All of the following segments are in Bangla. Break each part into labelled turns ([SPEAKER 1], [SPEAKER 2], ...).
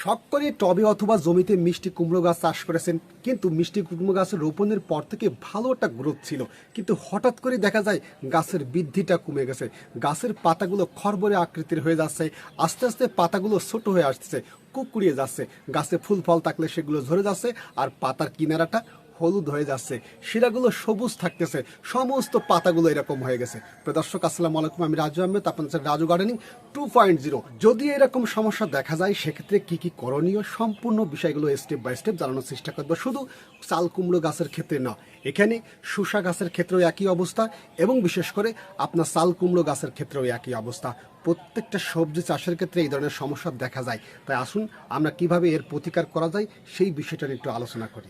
[SPEAKER 1] শখ টবে অথবা জমিতে মিষ্টি কুমড়ো গাছ চাষ করেছেন, কিন্তু মিষ্টি কুমড়ো গাছ রোপণের পর থেকে ভালো একটা গ্রোথ ছিল। কিন্তু হঠাৎ করে দেখা যায় গাছের বৃদ্ধিটা কমে গেছে। গাছের পাতাগুলো খরবরে আকৃতির হয়ে যাচ্ছে, আস্তে আস্তে পাতাগুলো ছোট হয়ে আসছে, কুকুড়িয়ে যাচ্ছে। গাছে ফুল ফল থাকলে সেগুলো ঝরে যাচ্ছে, আর পাতার কিনারাটা হলুদ হয়ে যাচ্ছে, শিরাগুলো সবুজ থাকতেছে, সমস্ত পাতাগুলো এরকম হয়ে গেছে। প্রিয় দর্শক, আসসালামু আলাইকুম, আমি রাজু আহমেদ, আপনাদের Raju gardening two point zero. যদি এরকম সমস্যা দেখা যায়, সেক্ষেত্রে কি কি করণীয়? সম্পূর্ণ বিষয়গুলো স্টেপ বাই স্টেপ জানানোর চেষ্টা করব। শুধু চাল কুমড়ো গাছের ক্ষেত্রে না, এখানে শুষা গাছের ক্ষেত্রেও একই অবস্থা এবং বিশেষ করে আপনার চাল কুমড়ো গাছের ক্ষেত্রেও একই অবস্থা। প্রত্যেকটা সবজি চাষের ক্ষেত্রে এই ধরনের সমস্যা দেখা যায়। তাই আসুন, আমরা কীভাবে এর প্রতিকার করা যায়, সেই বিষয়টা নিয়ে একটু আলোচনা করি।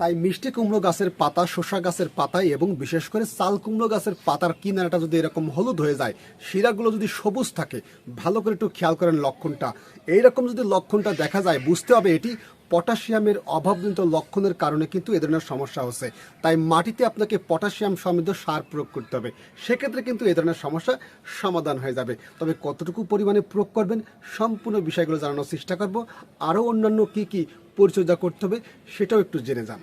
[SPEAKER 1] তাই মিষ্টি কুমড়ো গাছের পাতা, শসা গাছের পাতায় এবং বিশেষ করে চাল কুমড়ো গাছের পাতার কিনারাটা যদি এরকম হলুদ হয়ে যায়, শিরাগুলো যদি সবুজ থাকে, ভালো করে একটু খেয়াল করেন লক্ষণটা। এইরকম যদি লক্ষণটা দেখা যায়, বুঝতে হবে এটি পটাশিয়ামের অভাবজনিত লক্ষণের কারণে কিন্তু এ ধরনের সমস্যা হচ্ছে। তাই মাটিতে আপনাকে পটাশিয়াম সমৃদ্ধ সার প্রয়োগ করতে হবে। সেক্ষেত্রে কিন্তু এ ধরনের সমস্যা সমাধান হয়ে যাবে। তবে কতটুকু পরিমাণে প্রয়োগ করবেন সম্পূর্ণ বিষয়গুলো জানানোর চেষ্টা করব। আরও অন্যান্য কি কি পরিচর্যা করতে হবে সেটাও একটু জেনে যান।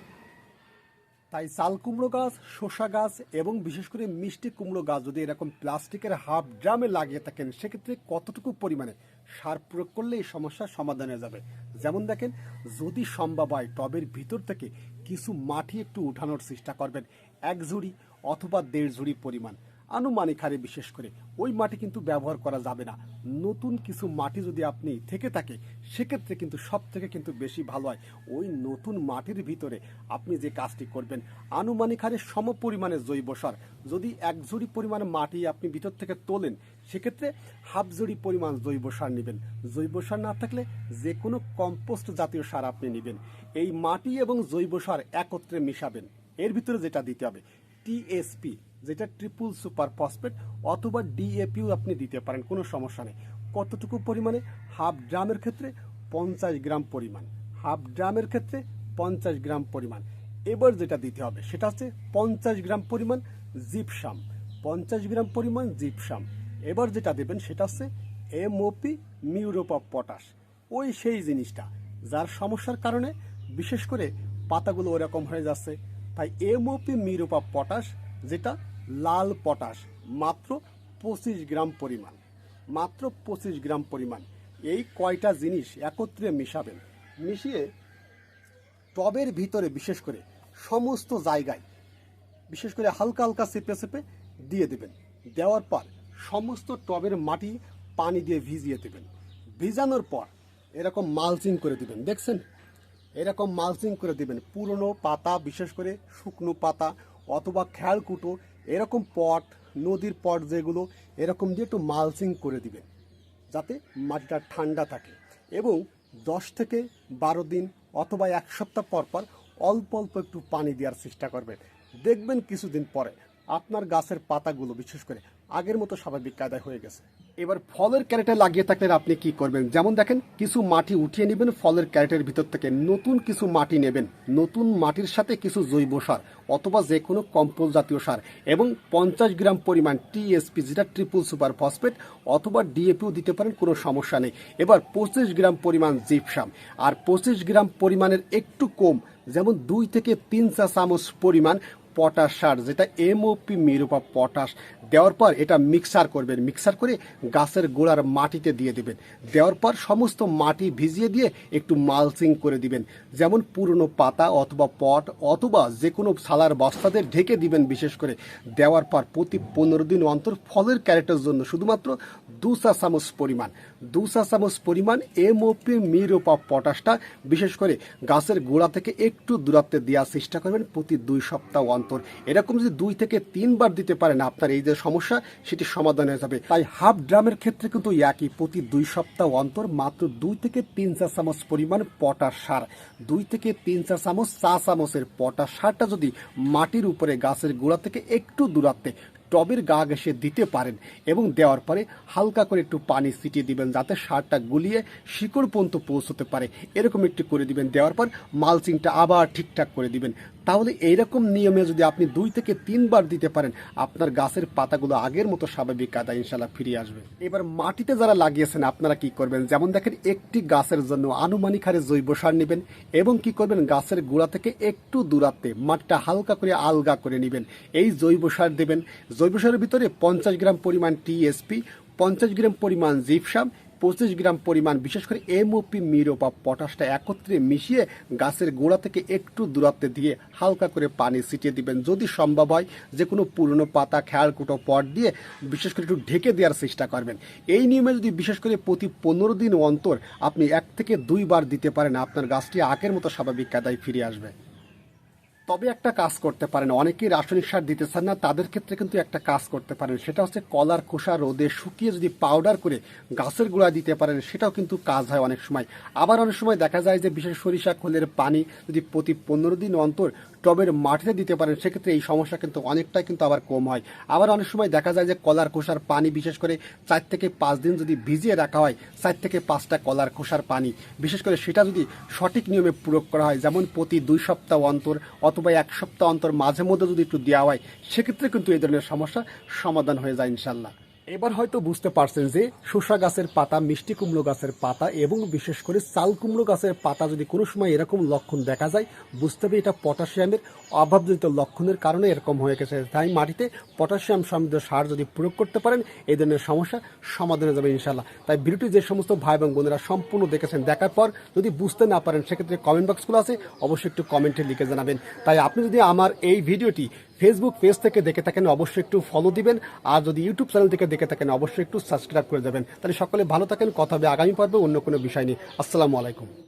[SPEAKER 1] তাই চাল কুমড়ো গাছ, শসা গাছ এবং বিশেষ করে মিষ্টি কুমড়ো গাছ যদি এরকম প্লাস্টিকের হাফ ড্রামে লাগিয়ে থাকেন, সেক্ষেত্রে কতটুকু পরিমাণে সার প্রয়োগ করলে এই সমস্যার সমাধান হয়ে যাবে? যেমন দেখেন, যদি সম্ভব হয় টবের ভিতর থেকে কিছু মাটি একটু উঠানোর চেষ্টা করবেন, এক ঝুড়ি অথবা দেড় ঝুড়ি পরিমাণ। আনুমানিক হারে বিশেষ করে ওই মাটি কিন্তু ব্যবহার করা যাবে না। নতুন কিছু মাটি যদি আপনি থেকে থাকে, সেক্ষেত্রে কিন্তু সব থেকে কিন্তু বেশি ভালো হয়। ওই নতুন মাটির ভিতরে আপনি যে কাজটি করবেন, আনুমানিক হারে সম পরিমাণে জৈব সার। যদি এক ঝুড়ি পরিমাণ মাটি আপনি ভিতর থেকে তোলেন, সেক্ষেত্রে হাফ জুড়ি পরিমাণ জৈব সার নেবেন। জৈব সার না থাকলে যে কোনো কম্পোস্ট জাতীয় সার আপনি নেবেন। এই মাটি এবং জৈব সার একত্রে মিশাবেন। এর ভিতরে যেটা দিতে হবে টিএসপি যেটা ট্রিপল সুপার ফসফেট অথবা ডিএপিও আপনি দিতে পারেন, কোনো সমস্যা নেই। কতটুকু পরিমাণে? হাফ ড্রামের ক্ষেত্রে পঞ্চাশ গ্রাম পরিমাণ। হাফ ড্রামের ক্ষেত্রে পঞ্চাশ গ্রাম পরিমাণ। এবার যেটা দিতে হবে, সেটা হচ্ছে পঞ্চাশ গ্রাম পরিমাণ জিপসাম পঞ্চাশ গ্রাম পরিমাণ জিপসাম এবার যেটা দেবেন, সেটা হচ্ছে এমওপি মিউরোপ অফ পটাশ ওই সেই জিনিসটা, যার সমস্যার কারণে বিশেষ করে পাতাগুলো ওরকম হয়ে যাচ্ছে। তাই এমওপি মিউরোপ অফ পটাশ যেটা লাল পটাশ, মাত্র পঁচিশ গ্রাম পরিমাণ। মাত্র পঁচিশ গ্রাম পরিমাণ। এই কয়টা জিনিস একত্রে মিশাবেন। মিশিয়ে টবের ভিতরে বিশেষ করে সমস্ত জায়গায়, বিশেষ করে হালকা হালকা চেপে চেপে দিয়ে দেবেন। দেওয়ার পর সমস্ত টবের মাটি পানি দিয়ে ভিজিয়ে দেবেন। ভিজানোর পর এরকম মালচিং করে দিবেন। দেখছেন? এরকম মালচিং করে দিবেন। পুরনো পাতা, বিশেষ করে শুকনো পাতা অথবা খেয়ালকুটো এরকম পট, নদীর পট যেগুলো, এরকম দিয়ে একটু মালসিং করে দিবেন, যাতে মাটিটা ঠান্ডা থাকে। এবং দশ থেকে বারো দিন অথবা এক সপ্তাহ পর পর অল্প অল্প একটু পানি দেওয়ার চেষ্টা করবেন। দেখবেন কিছুদিন পরে আপনার গাছের পাতাগুলো, বিশেষ করে আগের মতো স্বাভাবিক কায়দায় হয়ে গেছে। এবার ফলের ক্যারেটে লাগিয়ে থাকলে আপনি কি করবেন? যেমন দেখেন, কিছু মাটি উঠিয়ে নেবেন, ফলের ক্যারেটের ভিতর থেকে নতুন কিছু মাটি নেবেন। নতুন মাটির সাথে কিছু জৈব সার অথবা যে কোনো কম্পোজ জাতীয় সার এবং পঞ্চাশ গ্রাম পরিমাণ টিএসপি যেটা ট্রিপল সুপার ফসফেট অথবা ডিএপিও দিতে পারেন, কোনো সমস্যা নেই। এবার পঁচিশ গ্রাম পরিমাণ জিপসাম আর পঁচিশ গ্রাম পরিমাণের একটু কম, যেমন দুই থেকে তিন চা চামচ পরিমাণ পটাশ সার, যেটা এমওপি মিরুপা পটাশ। দেওয়ার পর এটা মিক্সার করবেন। মিক্সার করে গাছের গোড়ার মাটিতে দিয়ে দেবেন। দেওয়ার পর সমস্ত মাটি ভিজিয়ে দিয়ে একটু মালচিং করে দিবেন। যেমন পুরনো পাতা অথবা পট অথবা যে কোনো সালার বস্তাদের ঢেকে দিবেন বিশেষ করে। দেওয়ার পর প্রতি পনেরো দিন অন্তর ফলের ক্যারেটের জন্য শুধুমাত্র দু চা চামচ পরিমাণ। দু চা চামচ পরিমাণ এমওপি মিরোপা পটাশটা বিশেষ করে গাছের গোড়া থেকে একটু দূরত্বে দেওয়ার চেষ্টা করবেন প্রতি দুই সপ্তাহ অন্তর। এরকম যদি দুই থেকে তিনবার দিতে পারেন আপনার এই যে সমস্যা, সেটি সমাধান হয়ে যাবে। তাই হাফ ড্রামের ক্ষেত্রে কিন্তু একই, প্রতি দুই সপ্তাহ অন্তর মাত্র দুই থেকে তিন চা চামচ পরিমাণ পটাশ সার। দুই থেকে তিন চা চামচ চা চামচের পটাশ সারটা যদি মাটির উপরে, গাছের গোড়া থেকে একটু দূরত্বে টবের গা ঘেসে দিতে পারেন এবং দেওয়ার পরে হালকা করে একটু পানি ছিটিয়ে দিবেন যাতে সারটা গুলিয়ে শিকড় পর্যন্ত পৌঁছতে পারে। এরকম একটু করে দিবেন, দেওয়ার পর মালচিংটা আবার ঠিকঠাক করে দিবেন। তাহলে এইরকম নিয়মে যদি আপনি দুই থেকে তিনবার দিতে পারেন, আপনার গাছের পাতাগুলো আগের মতো স্বাভাবিক কাদা ইনশাল্লাহ ফিরে আসবে। এবার মাটিতে যারা লাগিয়েছেন, আপনারা কি করবেন? যেমন দেখেন, একটি গাছের জন্য আনুমানিক হারে জৈব সার নেবেন এবং কি করবেন? গাছের গোড়া থেকে একটু দূরাত্বে মাটিটা হালকা করে আলগা করে নেবেন। এই জৈব সার দেবেন। জৈব সারের ভিতরে পঞ্চাশ গ্রাম পরিমাণ টিএসপি পঞ্চাশ গ্রাম পরিমাণ জিপসাম, পঁচিশ গ্রাম পরিমাণ বিশেষ করে এমওপি মিরো বা পটাশটা একত্রে মিশিয়ে গাছের গোড়া থেকে একটু দূরত্বে দিয়ে হালকা করে পানি ছিটিয়ে দিবেন। যদি সম্ভব হয় যে কোনো পুরনো পাতা খেয়াল কুটো পট দিয়ে বিশেষ করে একটু ঢেকে দেওয়ার চেষ্টা করবেন। এই নিয়মে যদি বিশেষ করে প্রতি পনেরো দিন অন্তর আপনি এক থেকে দুইবার দিতে পারেন, আপনার গাছটি আগের মতো স্বাভাবিক কাদায় ফিরে আসবে। তবে একটা কাজ করতে পারেন। অনেকেই রাসায়নিক সার দিতে চান না, তাদের ক্ষেত্রে কিন্তু একটা কাজ করতে পারেন। সেটা হচ্ছে কলার খোসা রোদে শুকিয়ে যদি পাউডার করে গাছের গুঁড়া দিতে পারেন, সেটাও কিন্তু কাজ হয় অনেক সময়। আবার অনেক সময় দেখা যায় যে বিশেষ সরিষা খোলের পানি যদি প্রতি পনেরো দিন অন্তর টবের মাটিতে দিতে পারেন, সেক্ষেত্রে এই সমস্যা কিন্তু অনেকটাই কিন্তু আবার কম হয়। আবার অনেক সময় দেখা যায় যে কলার খোসার পানি, বিশেষ করে চার থেকে পাঁচ দিন যদি ভিজিয়ে রাখা হয়, চার থেকে পাঁচটা কলার খোসার পানি। বিশেষ করে সেটা যদি সঠিক নিয়মে প্রয়োগ করা হয়, যেমন প্রতি দুই সপ্তাহ অন্তর অথবা এক সপ্তাহ অন্তর মাঝে মধ্যে যদি একটু দেওয়া হয়, সেক্ষেত্রে কিন্তু এই ধরনের সমস্যা সমাধান হয়ে যায় ইনশাল্লাহ এবার হয়তো বুঝতে পারছেন যে শসা গাছের পাতা, মিষ্টি কুমড়ো গাছের পাতা এবং বিশেষ করে চাল কুমড়ো গাছের পাতা যদি কোনো সময় এরকম লক্ষণ দেখা যায়, বুঝতে হবে এটা পটাশিয়ামের অভাবজনিত লক্ষণের কারণে এরকম হয়ে গেছে। তাই মাটিতে পটাশিয়াম সমৃদ্ধ সার যদি প্রয়োগ করতে পারেন, এই ধরনের সমস্যা সমাধান হয়ে যাবে ইনশাল্লাহ তাই ভিডিওটি যে সমস্ত ভাই এবং বোনেরা সম্পূর্ণ দেখেছেন, দেখার পর যদি বুঝতে না পারেন, সেক্ষেত্রে কমেন্ট বক্সগুলো আছে, অবশ্যই একটু কমেন্টে লিখে জানাবেন। তাই আপনি যদি আমার এই ভিডিওটি ফেসবুক পেজ থেকে দেখে থাকেন, অবশ্যই একটু ফলো দিবেন। আর যদি ইউটিউব চ্যানেল থেকে দেখে থাকেন, অবশ্যই একটু সাবস্ক্রাইব করে দেবেন। তাহলে সকলে ভালো থাকেন, কথা হবে আগামী পর্বে অন্য কোনো বিষয় নিয়ে। আসসালামু আলাইকুম।